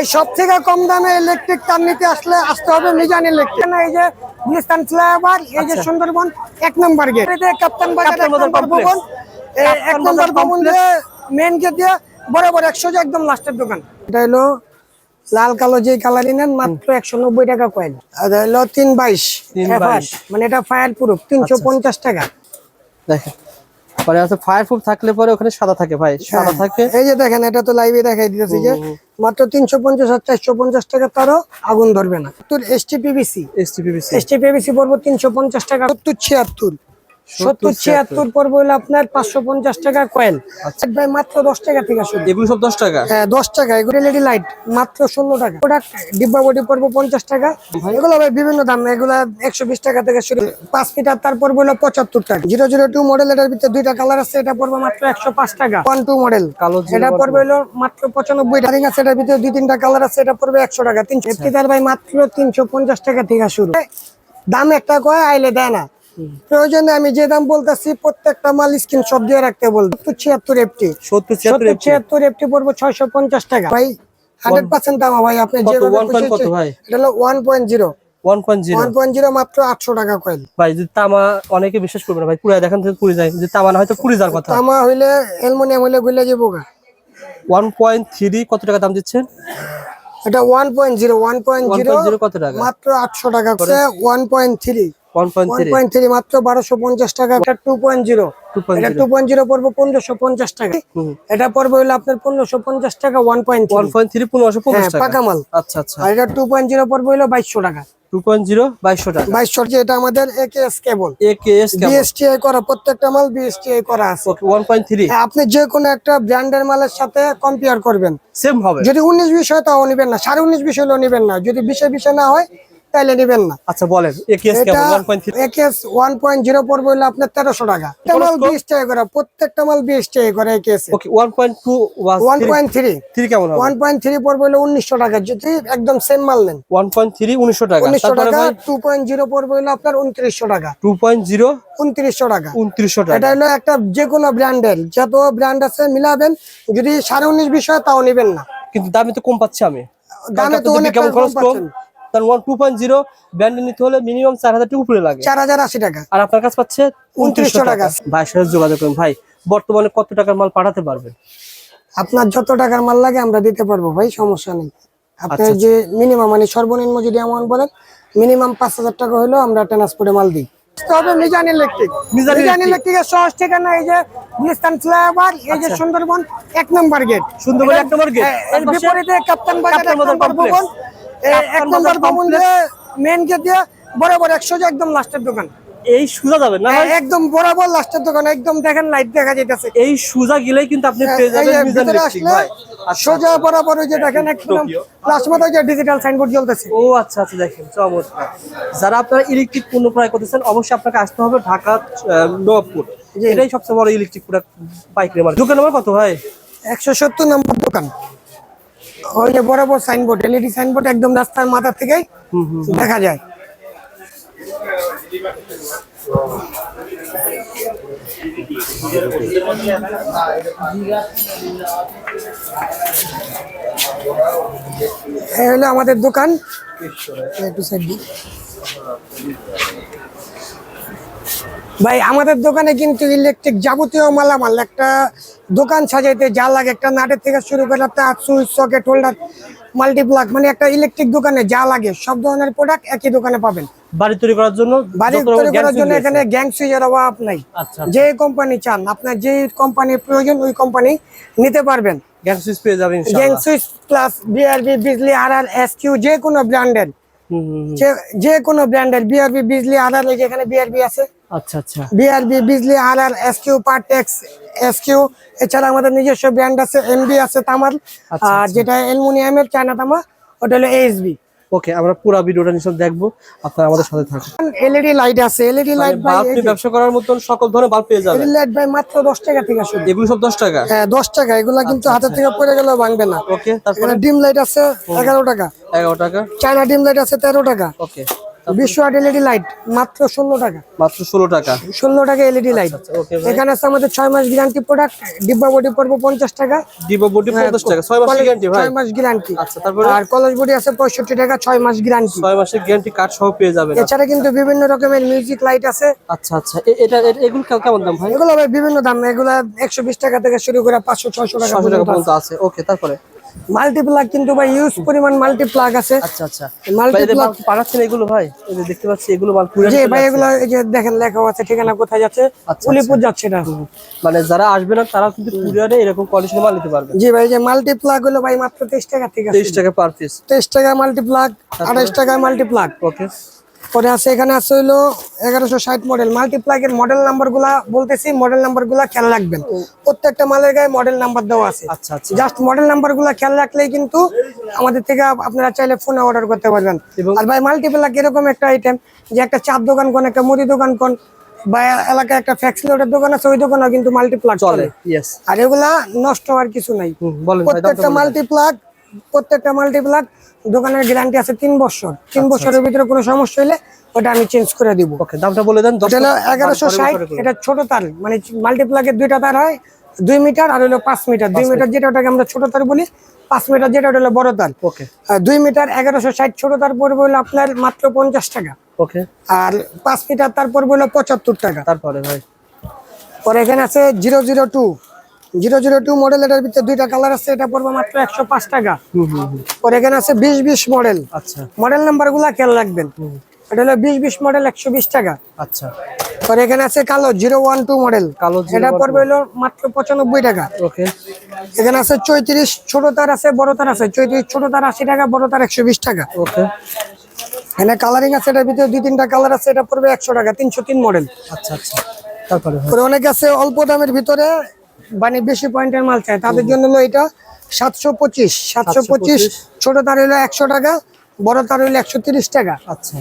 ভাই সব থেকে কম দামে ইলেকট্রিক তার নিতে আসলে আসতে হবে মিজান ইলেকট্রিক এই যে গুলিস্তান ফ্লাইওভার এই যে সুন্দরবন এক নম্বর গেট কাপ্তান বাজার এক নম্বর। ভবন এক নম্বর ভবন দিয়ে মেন গেট দিয়ে বরাবর একশো যে একদম লাস্টের দোকান। এটা হলো লাল কালো যে কালারই নেন মাত্র একশো নব্বই টাকা কয়েন হলো তিন বাইশ মানে এটা ফায়ার প্রুফ তিনশো পঞ্চাশ টাকা। দেখেন। পরে আছে ফায়ার প্রুফ থাকলে পরে ওখানে সাদা থাকে ভাই সাদা থাকে। এই যে দেখেন এটা তো লাইভে দেখাই দিতেছি যে মাত্র তিনশো পঞ্চাশ আর চারশো পঞ্চাশ টাকা তারও আগুন ধরবে না। তোর এসটিপিবিসি এসটিপিবিসি পিবিসি এসটিপিবিসি পড়ব তিনশো পঞ্চাশ টাকা। সত্তর ছিয়াত্তর। সত্তর ছিয়াত্তর পড়ব হলো আপনার পাঁচশো পঞ্চাশ টাকা কয়েল ভাই মাত্র দশ টাকা থেকে এগুলো সব দশ টাকা? হ্যাঁ দশ টাকা। এগুলো এলইডি লাইট মাত্র ষোলো টাকা। প্রোডাক্ট ডিব্বা বডি পড়ব পঞ্চাশ টাকা। এগুলো ভাই বিভিন্ন দাম। এগুলো একশো বিশ টাকা থেকে শুরু। পাঁচ মিটার তারপর বলল পঁচাত্তর টাকা। জিরো জিরো টু মডেল এটার ভিতরে দুইটা কালার আছে। এটা পড়বে মাত্র একশো পাঁচ টাকা। ওয়ান টু মডেল কালো এটা পড়বে হলো মাত্র পঁচানব্বই টাকা। আছে এটার ভিতরে দুই তিনটা কালার আছে। এটা পড়বে একশো টাকা। তিনশো। এফটিদার ভাই মাত্র তিনশো পঞ্চাশ টাকা থেকে শুরু। দাম একটা কয় আইলে দেয় না। প্রয়োজনে আমি যে দাম বলতেছি প্রত্যেকটা মাল স্ক্রিন সব দিয়ে রাখতে বলব। ছিয়াত্তর এফটি সত্তর ছিয়াত্তর এফটি পড়ব ছয়শো পঞ্চাশ টাকা। ভাই হান্ড্রেড পার্সেন্ট দাম ভাই আপনি কত? যেভাবে 1 point খুশি কত ভাই? এটা হলো ওয়ান পয়েন্ট জিরো মাত্র আটশো টাকা কয়েল ভাই যদি তামা অনেকে বিশ্বাস করবে না ভাই পুরাই দেখেন পুরি যায়। যে তামা না হয়তো পুরি যাওয়ার কথা। তামা হইলে অ্যালমোনিয়াম হইলে গুলে যাব ওয়ান পয়েন্ট থ্রি কত টাকা দাম দিচ্ছেন? এটা one point zero one point zero point zero কত টাকা? মাত্র আটশো টাকা করে ওয়ান পয়েন্ট থ্রি মাত্র বারোশো পঞ্চাশ টাকা এটা টু পয়েন্ট জিরো এটা টু পয়েন্ট জিরো পড়ব পনেরোশো পঞ্চাশ টাকা। এটা পড়বে হলো আপনার পনেরোশো পঞ্চাশ টাকা one point one point three পনেরোশো পঞ্চাশ হ্যাঁ, পাকা মাল। আচ্ছা আচ্ছা। আর এটা টু পয়েন্ট জিরো পড়বে হলো বাইশশো টাকা। এটা আমাদের করা প্রত্যেকটা মাল বিএসটিআই করা আছে। হ্যাঁ, আপনি যে কোনো একটা ব্র্যান্ডের মালের সাথে কম্পেয়ার করবেন। সেম হবে। যদি উনিশ বিষয় তাও নিবেন না সাড়ে উনিশ বিষয় হলেও নিবেন না। যদি বিষয় বিষয় না হয় তাহলে নিবেন না। আচ্ছা বলেন কেমন? একেএস ওয়ান পয়েন্ট জিরো পড়বে হলো আপনার তেরোশো টাকা। এটা মাল বিএসটিআই করা প্রত্যেকটা মাল বিএসটিআই করা AKS okay one point two one point three three কেমন হবে? ওয়ান পয়েন্ট থ্রি পড়বে হলো উনিশশো টাকা। যদি একদম সেম মাল নেন। ওয়ান পয়েন্ট থ্রি উনিশশো টাকা। উনিশশো তারপরে টাকা ভাই টু পয়েন্ট জিরো পড়বে হলো আপনার উনত্রিশশো টাকা। টু পয়েন্ট জিরো উনত্রিশশো টাকা। উনত্রিশশো টাকা। এটা হলো একটা যে কোনো ব্র্যান্ডের যত ব্র্যান্ড আছে মিলাবেন যদি সাড়ে উনিশ বিষয় তাও নিবেন না। কিন্তু দামে তো কম পাচ্ছি আমি। দামে তো অনেক কম তার ওয়ান টু পয়েন্ট জিরো ব্র্যান্ডে নিতে হলে মিনিমাম চার হাজার টাকা উপরে লাগে। চার হাজার আশি টাকা। আর আপনার কাছে পাচ্ছে 2900 উনত্রিশশো টাকা। ভাই সাথে যোগাযোগ করুন। ভাই বর্তমানে কত টাকার মাল পাঠাতে পারবেন? আপনার যত টাকার মাল লাগে আমরা দিতে পারব ভাই সমস্যা নেই। আপনার আচ্ছা, যে মিনিমাম মানে সর্বনিম্ন যদি অ্যামাউন্ট বলেন মিনিমাম পাঁচ হাজার টাকা হলেও আমরা ট্রান্সপোর্টে মাল দিই। তবে মিজান ইলেকট্রিক মিজান ইলেকট্রিকের সহজ ঠিকানা এই যে গুলিস্তান ফ্লাইওভার এই যে সুন্দরবন এক নম্বর গেট সুন্দরবন এক নম্বর gate। এর বিপরীতে কাপ্তান বাজার এক নম্বর ভবন। এক নম্বর ভবন মেন গেট দিয়ে বরাবর একশো যে একদম লাস্টের দোকান। এই সুজা যাবেন না? একদম বরাবর লাস্টের দোকান একদম দেখেন লাইট দেখা যাইতেছে। এই সুজা গেলেই কিন্তু আপনি পেয়ে যাবেন মিজান ভিতরে ভাই। আচ্ছা, সোজা বরাবর ওই যে দেখেন একদম মতো যে ডিজিটাল সাইনবোর্ড জ্বলতেছে। ও আচ্ছা আচ্ছা দেখেন চমৎকার। যারা আপনারা ইলেকট্রিক পণ্য ক্রয় করতেছেন অবশ্যই আপনাকে আসতে হবে ঢাকা নবাবপুর। এটাই সবচেয়ে বড় ইলেকট্রিক প্রোডাক্ট পাইকারি মার্কেট দোকান নাম্বার কত ভাই? একশো সত্তর নম্বর দোকান। ওই যে বরাবর সাইনবোর্ড এলইডি সাইনবোর্ড একদম রাস্তার মাথা থেকেই দেখা যায়। এই হলো আমাদের দোকান। একটু দিন। ভাই আমাদের দোকানে কিন্তু ইলেকট্রিক যাবতীয় মালামাল একটা দোকান সাজাইতে যা লাগে একটা নাটের থেকে শুরু করে তার সুইচ সকেট হোল্ডার মাল্টিপ্লাগ মানে একটা ইলেকট্রিক দোকানে যা লাগে সব ধরনের প্রোডাক্ট একই দোকানে পাবেন। বাড়ি তৈরি করার জন্য বাড়ি তৈরি করার জন্য এখানে গ্যাং সুইচের অভাব নাই। আচ্ছা। যে কোম্পানি চান আপনার যে কোম্পানির প্রয়োজন ওই কোম্পানি নিতে পারবেন। সুইচ পেয়ে যাবেন গ্যাং ইনশাআল্লাহ। সুইচ প্লাস বিআরবি বিজলি আর আর এস কিউ যে কোনো ব্র্যান্ডের। যে কোনো ব্র্যান্ডের বিআরবি বিজলি আর আর যেখানে বিআরবি আছে। আচ্ছা আচ্ছা। বিআরবি বিজলি আর SQ S Q Partex S Q এছাড়া আমাদের নিজস্ব ব্র্যান্ড আছে এমবি আছে তামার আচ্ছা, আর যেটা অ্যালুমিনিয়ামের চায়না তামা ওটা হলো এইচবি ওকে আমরা পুরো ভিডিওটা নিশ্চয় দেখব। আপনারা আমাদের সাথে থাকুন। এলইডি লাইট আছে এলইডি লাইট বা ভাই আপনি ব্যবসা করার মতন সকল ধরনের বাল্ব পেয়ে যাবেন। এলইডি লাইট ভাই মাত্র দশ টাকা থেকে শুরু। এগুলো সব দশ টাকা? হ্যাঁ দশ টাকা এগুলো কিন্তু হাতে থেকে পড়ে গেলে ভাঙবে না। ওকে তারপরে? ডিম লাইট আছে এগারো টাকা। এগারো টাকা। চায়না ডিম লাইট আছে তেরো টাকা। ওকে। বিশ্ব ওয়াট এলইডি লাইট মাত্র ষোলো টাকা। মাত্র ষোলো টাকা। ষোলো টাকা এলইডি লাইট আচ্ছা ওকে ভাই। এখানে আছে আমাদের ছয় মাস গ্যারান্টি প্রোডাক্ট ডিব্বা বডি পড়ব পঞ্চাশ টাকা। ডিবো বডি পঞ্চাশ টাকা। ছয় মাসের গ্যারান্টি ছয় মাস গ্যারান্টি আচ্ছা আর কলেজ বডি আছে পঁয়ষট্টি টাকা ছয় মাস গ্যারান্টি ছয় মাসের গ্যারান্টি কার্ড সহ পেয়ে যাবেন। এছাড়া কিন্তু বিভিন্ন রকমের মিউজিক লাইট আছে। আচ্ছা আচ্ছা। এটা এগুলো কেমন দাম ভাই? এগুলো ভাই বিভিন্ন দাম। এগুলো একশো বিশ টাকা থেকে শুরু করে পাঁচশো ছয়শো টাকা পর্যন্ত আছে। ওকে তারপরে? মাল্টিপ্লাগ কিন্তু ভাই ইউজ পরিমাণ মাল্টিপ্লাগ আছে। আচ্ছা আচ্ছা। Multiply- ভাই এদের মাল কি পাঠাচ্ছেন এগুলো ভাই? এই যে দেখতে পাচ্ছি এগুলো মাল পুরো জি ভাই এগুলো এই যে দেখেন লেখা আছে ঠিকানা কোথায় যাচ্ছে আচ্ছা, উলিপুর যাচ্ছে এটা। মানে যারা আসবে না তারা কিন্তু কুরিয়ারে এরকম কোয়ালিটির মাল নিতে পারবে। জি ভাই এই যে মাল্টিপ্লাগ হলো ভাই মাত্র তেইশ টাকা ঠিক আছে তেইশ টাকা পার পিস তেইশ টাকা মাল্টিপ্লাগ আঠাইশ টাকা মাল্টিপ্লাগ ওকে পরে আছে এখানে আছে হইল এগারোশো ষাট মডেল মাল্টিপ্লাগের মডেল নাম্বারগুলা বলতেছি মডেল নাম্বারগুলা খেয়াল রাখবেন। প্রত্যেকটা মালের গায়ে মডেল নাম্বার দেওয়া আছে। আচ্ছা আচ্ছা। জাস্ট মডেল নাম্বারগুলা খেয়াল রাখলেই কিন্তু আমাদের থেকে আপনারা চাইলে ফোনে অর্ডার করতে পারবেন। আর ভাই মাল্টিপ্লাগ এরকম একটা আইটেম যে একটা চার দোকান কোন একটা মুদি দোকান কোন বা এলাকায় একটা ফ্যাক্সিলোটের দোকান আছে ওই দোকানও কিন্তু মাল্টিপ্লাগ চলে। আর এগুলা নষ্ট হওয়ার কিছু নাই। প্রত্যেকটা। মাল্টিপ্লাগ প্রত্যেকটা মাল্টিপ্লাগ দোকানের গ্যারান্টি আছে তিন বছর। তিন আচ্ছা, বছরের ভিতরে কোনো সমস্যা হলে ওটা আমি চেঞ্জ করে দিব। ওকে দামটা বলে দেন এটা হলো এগারোশো ষাট এটা ছোট তার মানে মাল্টিপ্লাগের দুইটা তার হয় দুই মিটার আর হলো পাঁচ মিটার দুই মিটার যেটা ওটাকে আমরা ছোট তার বলি পাঁচ মিটার যেটা ওটা হলো বড় তার। ওকে দুই মিটার এগারোশো ষাট ছোট তার পড়বে হলো আপনার মাত্র পঞ্চাশ টাকা। ওকে আর পাঁচ মিটার তার পড়বে হলো পঁচাত্তর টাকা। তারপরে ভাই? পরে এখানে আছে zero zero two zero zero two model এটার ভিতরে দুইটা কালার আছে এটা পড়বে মাত্র একশো পাঁচ টাকা। পরে এখানে আছে বিশ বিশ মডেল আচ্ছা। মডেল নাম্বারগুলা খেয়াল রাখবেন। এটা হলো বিশ বিশ মডেল একশো বিশ টাকা। আচ্ছা। পরে এখানে আছে কালো জিরো ওয়ান টু মডেল কালো 012 এটা পড়বে হলো মাত্র পঁচানব্বই টাকা। ওকে। এখানে আছে চৈত্রিশ ছোট তার আছে বড় তার আছে। চৈত্রিশ ছোট তার আশি টাকা বড় তার একশো বিশ টাকা। ওকে। এখানে কালারিং আছে এটার ভিতরে দুই তিনটা কালার আছে এটা পড়বে একশো টাকা তিনশো তিন মডেল আচ্ছা আচ্ছা। তারপরে পরে অনেক আছে অল্প দামের ভিতরে মানে বেশি পয়েন্টের মাল চাই। তাদের জন্য হলো এটা সাতশো পঁচিশ। সাতশো পঁচিশ ছোট তার হলো একশো টাকা বড় তার হলো একশো তিরিশ টাকা। আচ্ছা।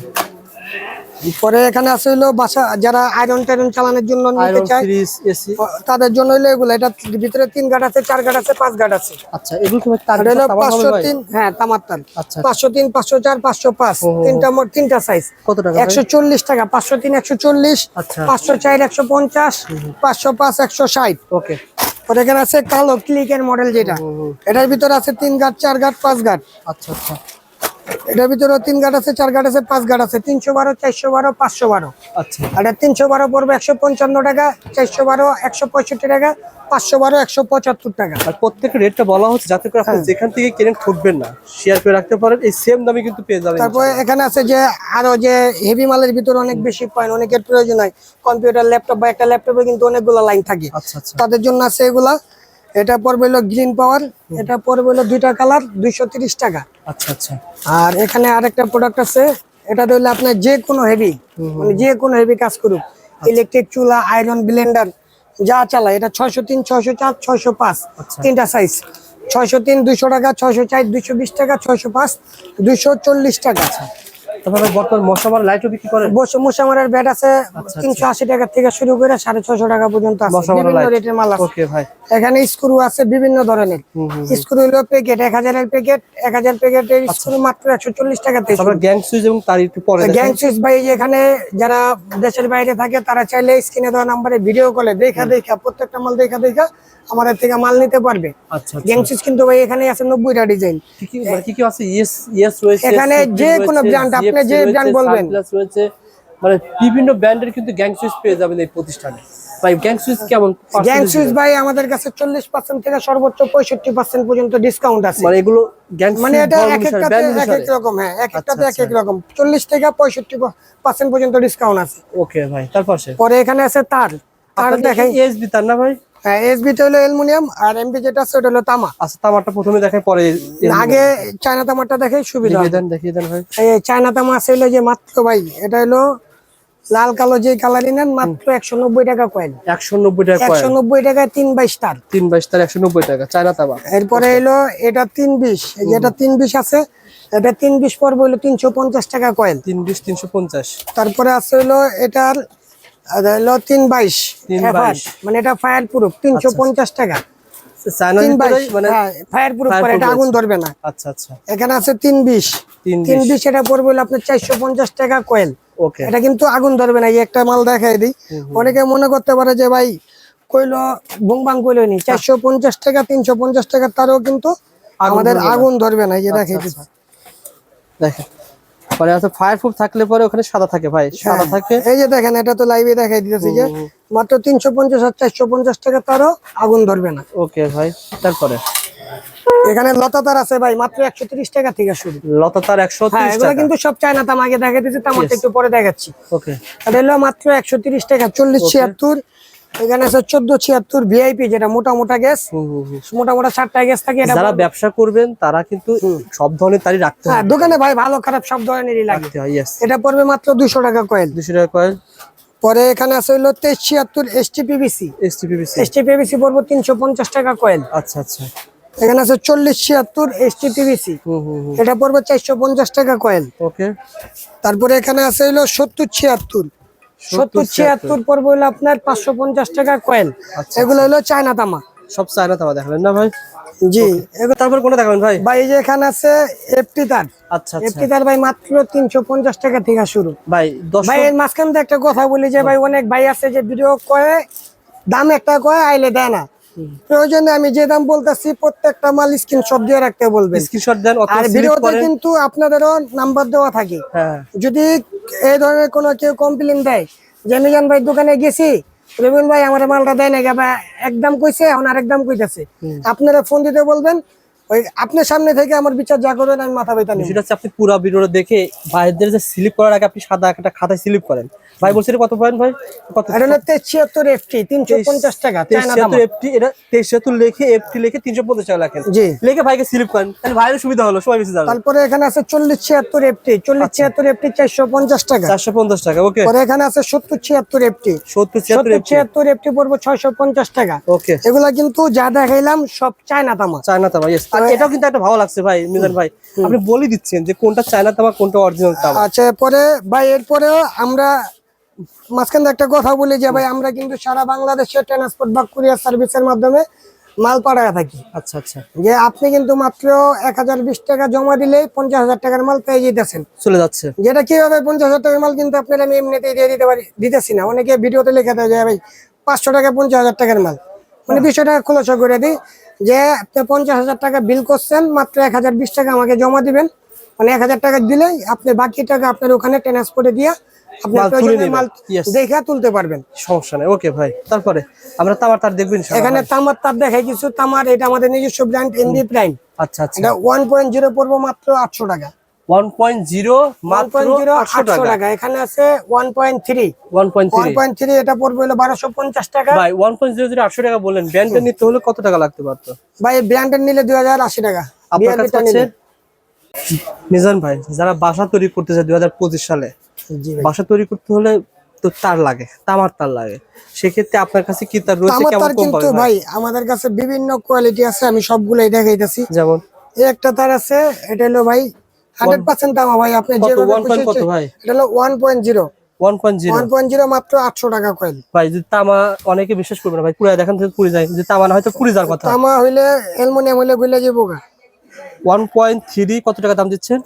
পরে এখানে আছে হলো বাসা যারা আয়রন টাইরন চালানোর জন্য নিতে চায় তাদের জন্য হলো এগুলো। এটা ভিতরে তিন গাট আছে চার গাট আছে পাঁচ গাট আছে। আচ্ছা এগুলো হলো পাঁচশো তিন হ্যাঁ তামার তার। আচ্ছা। পাঁচশো তিন পাঁচশো চার পাঁচশো পাঁচ। তিনটা মোট তিনটা সাইজ কত টাকা একশো চল্লিশ টাকা পাঁচশো তিন একশো চল্লিশ আচ্ছা। পাঁচশো চার একশো পঞ্চাশ পাঁচশো পাঁচ একশো ষাট। ওকে। এখানে আছে কালো ক্লিকের মডেল যেটা। এটার ভিতরে আছে তিন গাট চার গাট পাঁচ গাট আচ্ছা আচ্ছা। এটার ভিতরে তিন গাট আছে চার গাট আছে পাঁচ গাট আছে। তিনশো বারো চারশো বারো পাঁচশো বারো। আচ্ছা। আর তিনশো বারো পড়বে একশো পঞ্চান্ন টাকা চারশো বারো একশো পঁয়ষট্টি টাকা পাঁচশো বারো একশো পঁচাত্তর টাকা। আর প্রত্যেকের রেটটা বলা হচ্ছে যাতে করে হ্যাঁ। আপনি যেখান থেকে কেনেন ঠকবেন না। শেয়ার করে রাখতে পারেন এই সেম দামে কিন্তু পেয়ে যাবেন। তারপরে এখানে আছে যে আরও যে হেভি মালের ভিতরে অনেক বেশি পয়েন্ট অনেকের প্রয়োজন হয়। কম্পিউটার ল্যাপটপ বা একটা ল্যাপটপে কিন্তু অনেকগুলো লাইন থাকে। আচ্ছা আচ্ছা। তাদের জন্য আছে এগুলা। এটা পড়বে হলো গ্রিন পাওয়ার এটা পড়বে হলো দুইটা কালার দুইশো তিরিশ টাকা। আচ্ছা আচ্ছা। আর এখানে আরেকটা প্রোডাক্ট আছে এটা ধরলে আপনার যে কোনো হেভি মানে যে কোনো হেভি কাজ করুক ইলেকট্রিক চুলা আয়রন ব্লেন্ডার যা চালায় এটা ছয়শো তিন ছয়শো চার ছয়শো পাঁচ আচ্ছা। তিনটা সাইজ ছয়শো তিন দুইশো টাকা ছয়শো চার দুইশো বিশ টাকা ছয়শো পাঁচ দুশো চল্লিশ টাকা। তারপরে বর্তমান মশা লাইটও বিক্রি করেন বসে ব্যাট আছে তিনশো আশি টাকা থেকে শুরু করে সাড়ে ছয়শো টাকা পর্যন্ত আছে। মশা মারা বিভিন্ন রেটের মাল আছে। এখানে স্ক্রু আছে বিভিন্ন ধরনের। স্ক্রু হলো প্যাকেট এক হাজারের প্যাকেট এক হাজার প্যাকেটের স্ক্রু মাত্র একশো চল্লিশ টাকাতে গ্যাং সুইচ এবং তার একটু পরে গ্যাং সুইচ ভাই এখানে যারা দেশের বাইরে থাকে তারা চাইলে স্ক্রিনে দেওয়া নাম্বারে ভিডিও কলে দেখা দেখা প্রত্যেকটা মাল দেখা দেখা আমাদের থেকে মাল নিতে পারবে। আচ্ছা আচ্ছা। গ্যাং সুইচ কিন্তু ভাই এখানে আছে নব্বইটা ডিজাইন কি কি মানে কি কি আছে? ইয়েস ইয়েস এখানে যে কোনো brand, আপনি যে brand বলবেন। রয়েছে মানে বিভিন্ন ব্র্যান্ডের কিন্তু গ্যাং সুইচ পেয়ে যাবেন এই প্রতিষ্ঠানে। ভাই গ্যাং সুইচ কেমন গ্যাং সুইচ ভাই আমাদের কাছে চল্লিশ পার্সেন্ট থেকে সর্বোচ্চ পঁয়ষট্টি পার্সেন্ট পর্যন্ত ডিসকাউন্ট আছে। মানে এগুলো গ্যাং মানে এটা এক একটাতে ব্র্যান্ড এক এক রকম হ্যাঁ এক একটাতে এক আচ্ছা। এক রকম। থেকে পঁয়ষট্টি পার্সেন্ট পর্যন্ত ডিসকাউন্ট আছে। ওকে ভাই তারপর পরে এখানে আছে তার। তার দেখাই এসবি তার না ভাই? এসবিটা হলো অ্যালুমিনিয়াম আর এমবি যেটা আছে ওটা হলো তামা। আচ্ছা প্রথমে দেখাই পরে আগে চায়না তামাটা দেখে সুবিধা দেখিয়ে দেন দেখিয়ে দেন ভাই। এই চায়না তামা আছে হলো যে মাত্র ভাই এটা হলো লাল কালো যে কালারই নেন মাত্র একশো নব্বই টাকা কয়েন একশো নব্বই টাকা একশো নব্বই টাকায় তিন বাইশ তার। তিন বাইশ তার একশো নব্বই টাকা চায়না তামা। এরপরে এলো এটা তিন বিশ এই যে এটা তিন বিশ আছে এটা তিন বিশ পর্ব হলো তিনশো পঞ্চাশ টাকা কয়েন তিন বিশ তিনশো পঞ্চাশ। তারপরে আছে হলো এটার হলো তিন বাইশ। মানে এটা ফায়ার প্রুফ তিনশো পঞ্চাশ টাকা। চায়না তিন বাইশ মানে এটা আগুন ধরবে না। আচ্ছা আচ্ছা। এখানে আছে তিন বিশ। তিন তিন বিশ। এটা পড়বে আপনার চারশো পঞ্চাশ টাকা কয়েল এটা কিন্তু আগুন ধরবে না এই একটা মাল দেখাই দিই। অনেকে মনে করতে পারে যে ভাই কইলো বুংবাং কইলো নি চারশো পঞ্চাশ টাকা তিনশো পঞ্চাশ টাকা তারও কিন্তু আমাদের আগুন ধরবে না এই যে আচ্ছা, দেখেন। মানে আছে ফায়ার প্রুফ থাকলে পরে ওখানে সাদা থাকে ভাই সাদা থাকে। এই যে দেখেন এটা তো লাইভে দেখাই দিতেছি যে মাত্র তিনশো পঞ্চাশ আর চারশো পঞ্চাশ টাকা তারও আগুন ধরবে না। ওকে ভাই তারপরে? এখানে লতা তার আছে ভাই মাত্র একশো তিরিশ টাকা থেকে শুরু। লতা তার একশো হ্যাঁ তিরিশ এগুলো কিন্তু সব চায়না তাম আগে দেখা দিচ্ছি তামারটা একটু পরে দেখাচ্ছি। ওকে এটা হলো মাত্র একশো তিরিশ টাকা চল্লিশ ছিয়াত্তর। এখানে আছে চোদ্দ ছিয়াত্তর ভিআইপি যেটা মোটা মোটা গ্যাস। মোটা মোটা চারটা গ্যাস থাকে এটা যারা ব্যবসা করবেন তারা কিন্তু সব ধরনের তারই রাখতে হ্যাঁ হবে। দোকানে ভাই ভালো খারাপ সব ধরনেরই লাগে। হয় এটা পড়বে মাত্র দুশো টাকা কয়েল দুশো টাকা কয়েল পরে এখানে আছে হলো তেইশ ছিয়াত্তর এসটিপিবিসি এস টি পিবিসি পড়ব তিনশো পঞ্চাশ টাকা কয়েল আচ্ছা আচ্ছা। এখানে আছে চল্লিশ ছিয়াত্তর এস টি হুম হুম হুম। এটা পড়বে চারশো পঞ্চাশ টাকা কয়েল ওকে তারপরে এখানে আছে হলো সত্তর ছিয়াত্তর। সত্তর ছিয়াত্তর পর্ব হলো আপনার পাঁচশো পঞ্চাশ টাকা কয়েন আচ্ছা, এগুলো হলো চায়না তামা। সব চায়না তামা দেখাবেন না ভাই? জি এগুলো তারপর কোনটা দেখাবেন ভাই? ভাই এই যে এখানে আছে এফটি তার। আচ্ছা আচ্ছা। এফটি তার ভাই মাত্র তিনশো পঞ্চাশ টাকা থেকে শুরু। ভাই ভাই এর মাঝখান একটা কথা বলি যে ভাই অনেক ভাই আছে যে ভিডিও করে দাম একটা কয় আইলে দেয় না। প্রয়োজনে আমি যে দাম বলতেছি প্রত্যেকটা মাল স্ক্রিনশট দিয়ে রাখতে বলবেন। স্ক্রিনশট দেন আর ভিডিওতে কিন্তু আপনাদেরও নাম্বার দেওয়া থাকে। হ্যাঁ। যদি এই ধরনের কোনো কেউ কমপ্লেন দেয় যে মিজান ভাই দোকানে গেছি রবিন ভাই আমার মালটা দেয় না বা একদম কইছে এখন আরেক দাম কইতেছে। আপনারা ফোন দিতে বলবেন ওই আপনার সামনে থেকে আমার বিচার যা করবেন আমি মাথা ব্যথা সেটা হচ্ছে আপনি পুরো ভিডিওটা দেখে ভাইদের যে স্লিপ করার আগে আপনি সাদা একটা খাতায় স্লিপ করেন। ভাই বলছি কত পয়েন্ট ভাই? কত এটা ছিয়াত্তর এফটি তিনশো পঞ্চাশ টাকা চায়না দাম। এফটি এটা তেইশ ছিয়াত্তর লিখে এফটি লিখে তিনশো পঞ্চাশ টাকা লেখেন। জি। লিখে ভাইকে স্লিপ করেন। তাহলে ভাইয়ের সুবিধা হলো সবাই বেশি যাবে তারপরে এখানে আছে চল্লিশ ছিয়াত্তর এফটি চল্লিশ ছিয়াত্তর এফটি চারশো পঞ্চাশ টাকা। চারশো পঞ্চাশ টাকা ওকে পরে এখানে আছে সত্তর ছিয়াত্তর এফটি সত্তর ছিয়াত্তর সত্তর ছিয়াত্তর এফটি পড়ব ছয়শো পঞ্চাশ টাকা। ওকে এগুলা কিন্তু যা দেখাইলাম সব চায়না তামা চায়না তামা ইয়েস এটাও কিন্তু একটা ভালো লাগছে ভাই মিজান ভাই। আপনি বলে দিচ্ছেন যে কোনটা চায়না তামা কোনটা অরিজিনাল তামা আচ্ছা পরে ভাই এরপরেও আমরা মাঝখানে একটা কথা বলি যে ভাই আমরা কিন্তু সারা বাংলাদেশে ট্রান্সপোর্ট বা কুরিয়ার সার্ভিসের মাধ্যমে মাল পাঠায় থাকি। আচ্ছা আচ্ছা। যে আপনি কিন্তু মাত্র এক হাজার বিশ টাকা জমা দিলেই পঞ্চাশ হাজার টাকার মাল পেয়ে যেতেছেন। চলে যাচ্ছে। যেটা কীভাবে পঞ্চাশ হাজার টাকার মাল কিন্তু আপনার আমি এমনিতেই দিয়ে দিতে পারি দিতেছি না। অনেকে ভিডিওতে লেখা দেয় যে ভাই পাঁচশো টাকা পঞ্চাশ হাজার টাকার মাল। মানে বিশো টাকা খোলাসা করে দিই। যে আপনি পঞ্চাশ হাজার টাকা বিল করছেন মাত্র এক হাজার বিশ টাকা আমাকে জমা দিবেন। মানে এক হাজার টাকা দিলেই আপনি বাকি টাকা আপনার ওখানে ট্রান্সপোর্টে দিয়ে. দেখে তুলতে পারবেন। সমস্যা নেই। ওকে ভাই। তারপরে আমরা তামার তার দেখবেন এখানে তামার তার দেখাই কিছু। তামার এটা আমাদের নিজস্ব ব্র্যান্ড প্রাইম আচ্ছা আচ্ছা। ওয়ান পয়েন্ট জিরো পড়ব মাত্র আটশো টাকা। টাকা। এখানে আছে এটা পড়বে হলো বারোশো পঞ্চাশ টাকা। ভাই ওয়ান পয়েন্ট জিরো জিরো আটশো টাকা বললেন নিতে হলে কত টাকা লাগতে পারতো? ভাই ব্র্যান্ডের নিলে দুই হাজার আশি টাকা। মিজান ভাই যারা বাসা তৈরি করতে চায় দুই হাজার পঁচিশ সালে বাসা তৈরি করতে হলে তো তার লাগে তামার তার লাগে। সেক্ষেত্রে আপনার কাছে কি তার রয়েছে? কেমন ভাই? ভাই আমাদের কাছে বিভিন্ন কোয়ালিটি আছে আমি সবগুলাই দেখাইতেছি। যেমন? এই একটা তার আছে এটা হলো ভাই হান্ড্রেড পার্সেন্ট দাম ভাই আপনি এটা হলো ওয়ান পয়েন্ট জিরো মাত্র আটশো টাকা কয়েল ভাই যদি তামা অনেকে বিশ্বাস করবে না ভাই পুরাই দেখেন পুরি যায়। যে তামা না হয়তো পুরি যাওয়ার কথা। তামা হইলে অ্যালুমিনিয়াম হইলে গুলা যে বোকা ওয়ান পয়েন্ট থ্রি কত টাকা দাম দিচ্ছেন?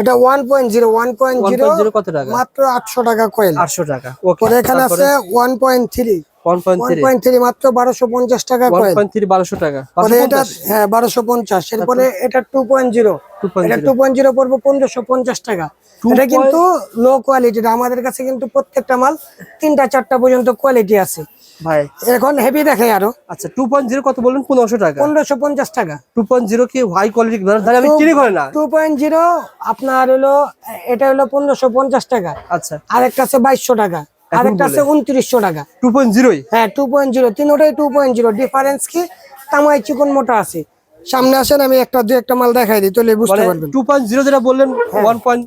এটা 1.0 1.0 কত টাকা? মাত্র 800 টাকা কয়েল 800 টাকা ওকে এখানে আছে 1.3 মাত্র বারোশো পঞ্চাশ টাকা বারোশো টাকা। এটা হ্যাঁ বারোশো পঞ্চাশ। এরপরে এটা টু পয়েন্ট জিরো এটা টু পয়েন্ট জিরো পড়ব পনেরোশো পঞ্চাশ টাকা। এটা কিন্তু লো কোয়ালিটির আমাদের কাছে কিন্তু প্রত্যেকটা মাল তিনটা চারটা পর্যন্ত কোয়ালিটি আছে। ভাই। এখন হেভি দেখে আরও। আচ্ছা টু পয়েন্ট জিরো কত বললেন? পনেরোশো টাকা। পনেরোশো পঞ্চাশ টাকা। টু পয়েন্ট জিরো কি হাই কোয়ালিটি আমি কিনে করে না। টু পয়েন্ট জিরো আপনার হলো এটা হলো পনেরোশো পঞ্চাশ টাকা। আচ্ছা। আরেকটা আছে বাইশশো টাকা। আরেকটা আছে উনত্রিশশো টাকা। টু পয়েন্ট জিরো হ্যাঁ টু পয়েন্ট জিরো তিনোটাই টু পয়েন্ট জিরো ডিফারেন্স কি? তামাই চিকন মোটা আছে। সামনে আসেন আমি একটা দু একটা মাল দেখাই দিই তাহলে বুঝতে মানে পারবেন। টু পয়েন্ট জিরো যেটা বললেন one point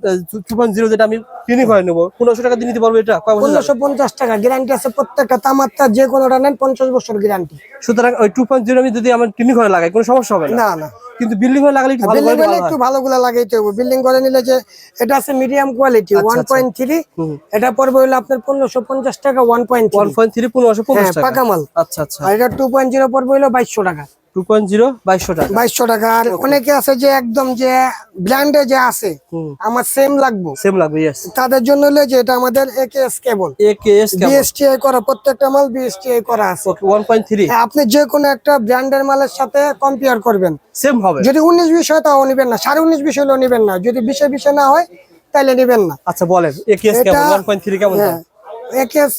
two point zero যেটা আমি কিনে করে নেব পনেরোশো টাকা দিয়ে নিতে পারব এটা? পনেরোশো পঞ্চাশ টাকা গ্যারান্টি আছে প্রত্যেকটা তামাত্রা যে কোনোটা নেন পঞ্চাশ বছর গ্যারান্টি সুতরাং ওই টু পয়েন্ট জিরো আমি যদি আমার কিনে করে লাগাই কোনো সমস্যা হবে না? না না। কিন্তু বিল্ডিং ঘরে লাগালে একটু ভালো বিল্ডিং করে একটু ভালো গুলা লাগাইতে হবে। বিল্ডিং করে নিলে যে এটা আছে medium quality one point three এটা পড়বে হলো আপনার পনেরোশো পঞ্চাশ টাকা one point one point three পনেরোশো পঞ্চাশ হ্যাঁ টাকা। পাকা মাল। আচ্ছা আচ্ছা। আর এটা টু পয়েন্ট জিরো পড়বে হলো বাইশশো টাকা। বাইশশো টাকা। আর অনেকে আছে যে একদম যে ব্র্যান্ডে যে আছে আমার সেম লাগবো। সেম লাগবে তাদের জন্য হলো যে এটা আমাদের একেএস কেবল এ বিএসটিআই করা প্রত্যেকটা মাল বিএসটিআই করা আছে। ওকে ওয়ান পয়েন্ট থ্রি হ্যাঁ, আপনি যে কোনো একটা ব্র্যান্ডের মালের সাথে কম্পেয়ার করবেন। সেম হবে। যদি উনিশ বিশ হয় তাও নিবেন না সাড়ে উনিশ বিশ হলেও নিবেন না। যদি বিশে বিশে না হয় তাহলে নিবেন না। আচ্ছা বলেন এ কে এস কেমন হ্যাঁ একেএস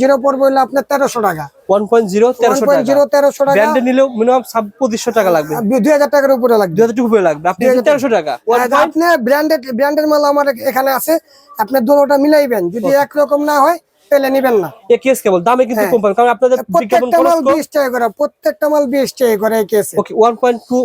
জিরো পড়বে হলো আপনার তেরোশো টাকা। ওয়ান পয়েন্ট জিরো তেরোশো পয়েন্ট জিরো তেরোশো টাকা। ব্র্যান্ডে নিলেও মিনিমাম পঁচিশশো টাকা লাগবে। দুই হাজার টাকার উপরে লাগবে। দুই হাজার টাকা লাগবে। আপনি ব্র্যান্ডেড ব্র্যান্ডের মাল আমার এখানে আছে। আপনি দুটোটা মিলাইবেন। যদি একরকম না হয় তাহলে নিবেন না। এ কেস কেবল? দামে কিন্তু কম পাবেন কারণ আপনাদের বিজ্ঞাপন প্রত্যেকটা মাল খরচ বিশ টাকা করে প্রত্যেকটা মাল বিশ টাকা করে কেসে। Okay one point two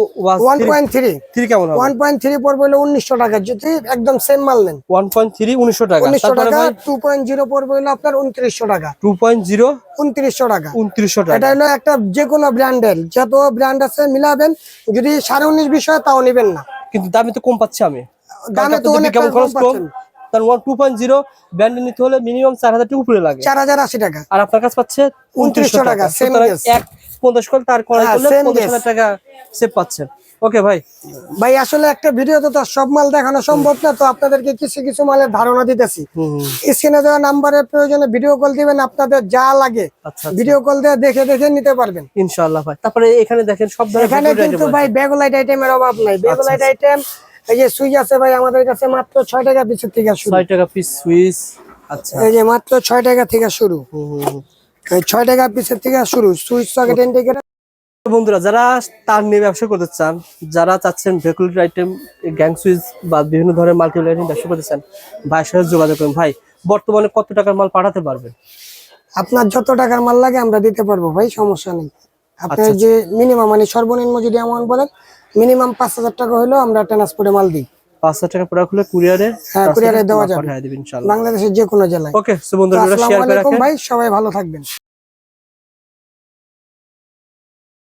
one point three three কেমন হবে? ওয়ান পয়েন্ট থ্রি পড়বে হলো উনিশশো টাকা যদি একদম সেম মাল নেন। ওয়ান পয়েন্ট থ্রি উনিশশো টাকা। উনিশশো তারপরে টাকা ভাই? টু পয়েন্ট জিরো পড়বে হলো আপনার উনত্রিশশো টাকা। টু পয়েন্ট জিরো উনত্রিশশো টাকা। উনত্রিশশো টাকা। এটা হলো একটা যে কোনো ব্র্যান্ডের যত ব্র্যান্ড আছে মিলাবেন যদি সাড়ে উনিশ বিশ হয় তাও নিবেন না। কিন্তু দামে তো কম পাচ্ছি আমি। দামে তো অনেক বিজ্ঞাপন খরচ কম পাচ্ছেন। ওয়ান টু পয়েন্ট জিরো ব্র্যান্ডে নিতে হলে মিনিমাম চার হাজার টাকা উপরে লাগে। চার হাজার আশি টাকা। আর আপনার কাছে পাচ্ছে উনত্রিশশো টাকা। এক পঞ্চাশ কল তার করাই হ্যাঁ, করলে পঞ্চাশ হাজার টাকা সেভ পাচ্ছেন। ওকে ভাই। ভাই আসলে একটা ভিডিওতে তো আর সব মাল দেখানো সম্ভব না তো আপনাদেরকে কিছু কিছু মালের ধারণা দিতেছি। স্ক্রিনে দেওয়া নাম্বারের প্রয়োজনে ভিডিও কল দিবেন আপনাদের যা লাগে। আচ্ছা ভিডিও কল দিয়ে দেখে দেখে নিতে পারবেন। ইনশাআল্লাহ ভাই। তারপরে এখানে দেখেন সব এখানে কিন্তু ভাই বেগোলাইট আইটেমের অভাব নাই। আচ্ছা, বেগোলাইট আইটেম এই যে সুইচ আছে ভাই আমাদের কাছে মাত্র ছয় টাকা পিসের থেকে শুরু। ছয় টাকা পিস সুইচ। আচ্ছা। এই যে মাত্র ছয় টাকা থেকে শুরু। ছয় টাকা পিসের থেকে শুরু সুইচ সকেট ইন্ডিকেটর বন্ধুরা যারা তার নিয়ে ব্যবসা করতে চান যারা চাচ্ছেন ভেকুলার আইটেম গ্যাং সুইচ বা বিভিন্ন ধরনের মাল্টিপল আইটেম ব্যবসা করতে চান ভাইয়ের সাথে যোগাযোগ করুন। ভাই বর্তমানে কত টাকার মাল পাঠাতে পারবেন আপনার যত টাকার মাল লাগে আমরা দিতে পারব ভাই সমস্যা নেই। আপনার আচ্ছা, যে মিনিমাম মানে সর্বনিম্ন যদি অ্যামাউন্ট বলেন মিনিমাম পাঁচ হাজার টাকা হলেও আমরা ট্রান্সপোর্টে মাল দিই। পাঁচ হাজার টাকা পুরো খুলে কুরিয়ারে হ্যাঁ, দেওয়া যাবে। বাংলাদেশের যে কোনো জেলায়। ওকে বন্ধুরা শেয়ার করে রাখেন। ভাই সবাই ভালো থাকবেন।